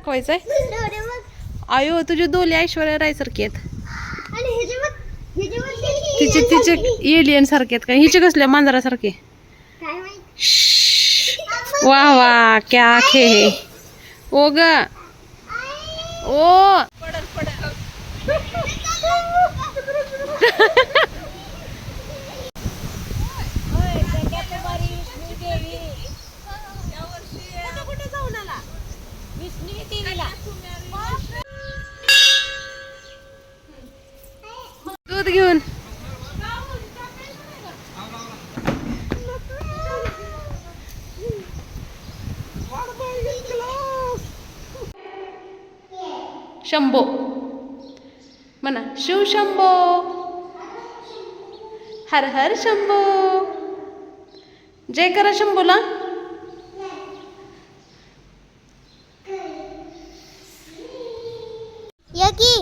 दाखवायचंय. डोळे बघ. आयो तुझी डोली ऐश्वर्या राय सारखी आहेत. तिचे तिचे एलियन सारखे आहेत का? हिचे कसल्या मांजरासारखे. वा वा क्या खे हे. ओ ग. ओ. दूध घेऊन. शंभो. म्हणा शिव शंभो. हर हर शंभो. जय करा शंभूला. ये की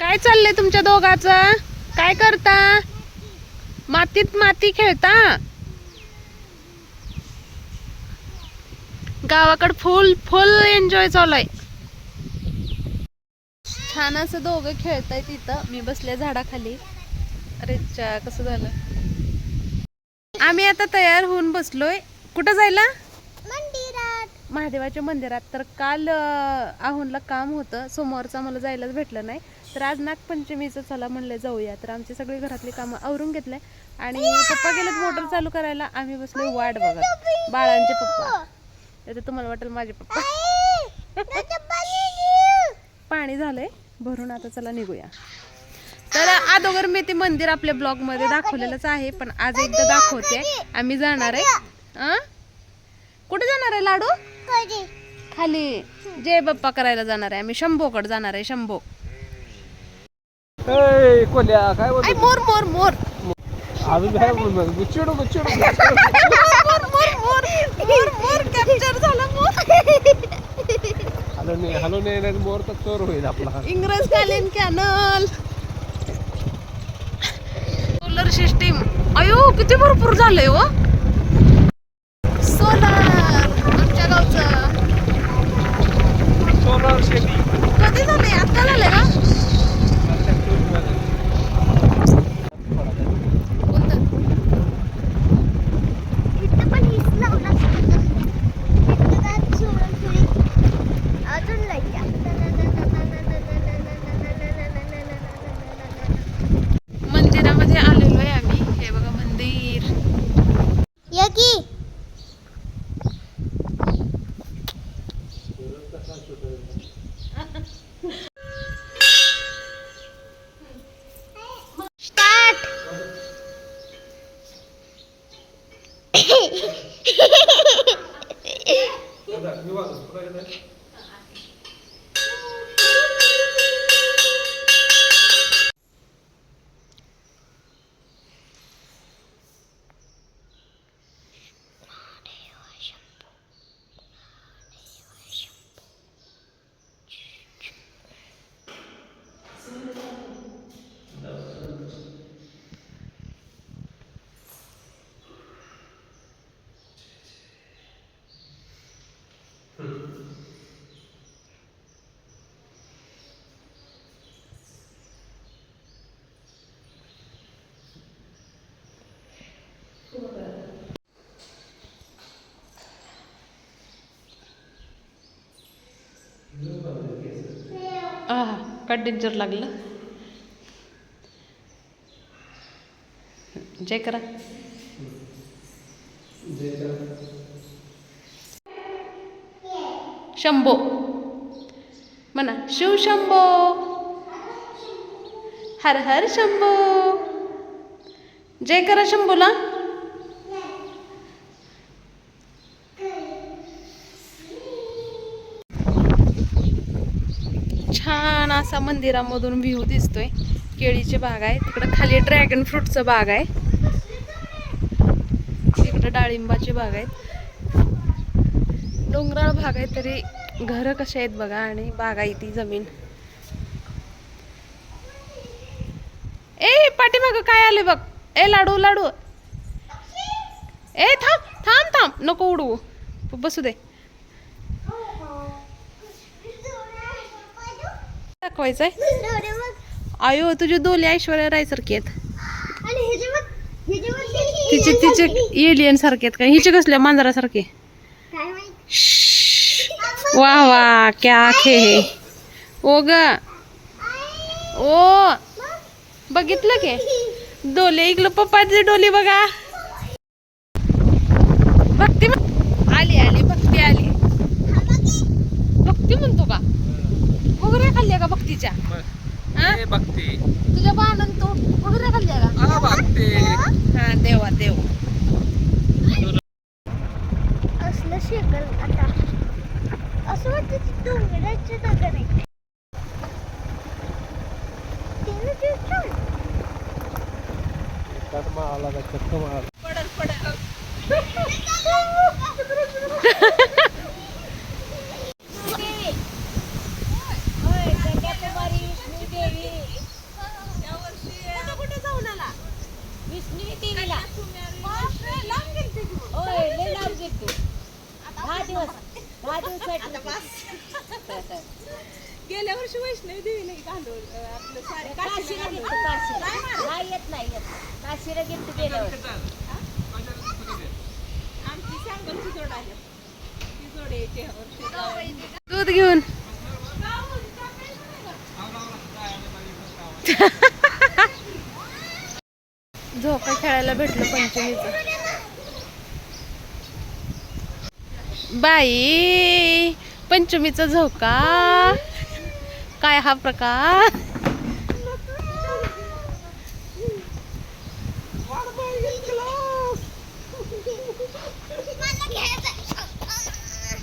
काय चाललंय तुमच्या दोघाचं? काय करता? मातीत माती खेळता? गावाकडे फुल फुल एन्जॉय चालू आहे. छान असं दोघं खेळताय तिथं. मी बसले झाडाखाली. अरे चा कसं झालं? आम्ही आता तयार होऊन बसलोय. कुठं जायला? मंदिरात. महादेवाच्या मंदिरात. तर काल आहोनला काम होतं. सोमवारचं आम्हाला जायलाच भेटलं नाही. तर आज नागपंचमीचं चला म्हणलं जाऊया. तर आमची सगळी घरातली कामं आवरून घेतले आणि पप्पा गेलेत मोटर चालू करायला. आम्ही बसलो वाट बघत. बाळांचे पप्पा. तर तुम्हाला वाटेल माझे पप्पा. पाणी झालंय. भरून आता चला निघूया. तर अगोदर मी ते मंदिर आपल्या ब्लॉगमध्ये दाखवलेलंच आहे पण आज एकदा दाखवते. आम्ही जाणार आहे? कुठे जाणार आहे लाडू? खाली. जय बाप्पा करायला जाणार आहे. आम्ही शंभोकडे जाणार आहे शंभो. ए, कोल्या काय बोलतो मोर मोर मोर. अजून काय बोलणार गुच्चिडू गुच्चिडू मोर मोर मोर मोर मोर कॅप्चर झाला मोर. हॅलो नाही हॅलो नाही नाही मोर तर चोर होईल आपला. इंग्रजकालीन कॅनल. सोलर सिस्टीम अयो किती भरपूर झालंय हो. सोलर आमच्या गावचं. सोलर शेती कधी झालंय? आता झालंय का? Когда, не важно, куда я дальше. आहा काय डेंजर लागलं? जय करा. शंभो. म्हणा शिव शंभो. हर हर शंभो. जय करा शंभूला. छान असा मंदिरामधून व्ह्यू दिसतोय. केळीचे बाग आहे. तिकडं खाली ड्रॅगन फ्रूटचं बाग आहे. इकडं डाळिंबाची बाग आहेत. डोंगराळ भाग आहे तरी घरं कशी आहेत बघा आणि बागायती जमीन. ए पाठीमाग काय आले बघ? ए लाडू लाडू. ए थांब थांब थांब. नको उडवू. बसू दे. दाखवायचंय. आयो तुझी दोली ऐश्वर्या राय सारखी आहेत हे हे तिचे तिचे एलियन सारखे आहेत का? हिचे कसल्या मांजरासारखे. वा वा क्या खे हे. ओ ग. ओ. बघितलं की? डोले इकलं पप्पाची डोली बघा भक्ती म्हण- आली आली भक्ती आली भक्ती म्हणतो का वगैरे का भक्तीच्या हा? ए, बघते. तुझ्या बाणन तू वगैरे खाल्ल्या का आ, बघते. हा देवा देव. असलं शेकल आता. असं वाटतं ते डोंगराचे दगड आहे ते का चक्क माळाला पडल पडल देवी. कुठे जाऊन आला गेल्या वर्षी वैष्णवी तांदूळ अं, आपलं सारे काशीला तांदूळ. आमची सांगलची जोड आली ती जोड यायची ह्या वर्षी. दूध घेऊन. झोका खेळायला भेटलं पंचमीचं. बाई पंचमीचा झोका. काय हा प्रकार मला घ्यायचं आहे.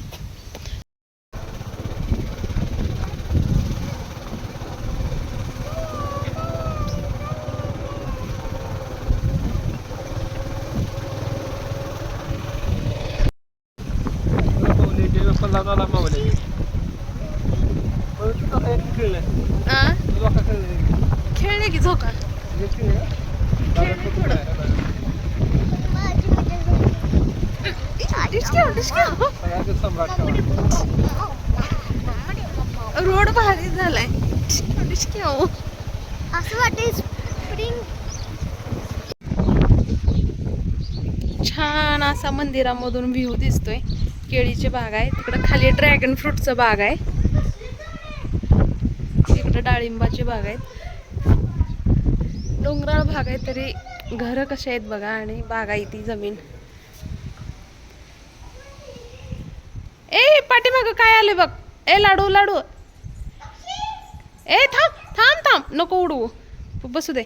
माऊली जे पल्ला झाला माऊली पण तू कसं एक खेळलं आ? तू लोका खेळलं खेळले की झोका एक खेळलं दादा तू कुठं आहे? माझी मजा झाली. डिस्क्याव डिस्क्याव सगळ्याचं सम्राट ठेवा. रोड भारी झालाय. असं वाटतं छान असा मंदिरामधून व्ह्यू दिसतोय. केळीची बाग आहे. तिकडं खाली ड्रॅगन फ्रूटचं बाग आहे. तिकडं डाळिंबाची बाग आहेत. डोंगराळ भाग आहे तरी घरं कशी आहेत बघा आणि बाग आहे ती जमीन. ए पाठीमाग काय आले बघ? ए लाडू लाडू. ए थांब थांब थांब. नको उडवू. बसू दे.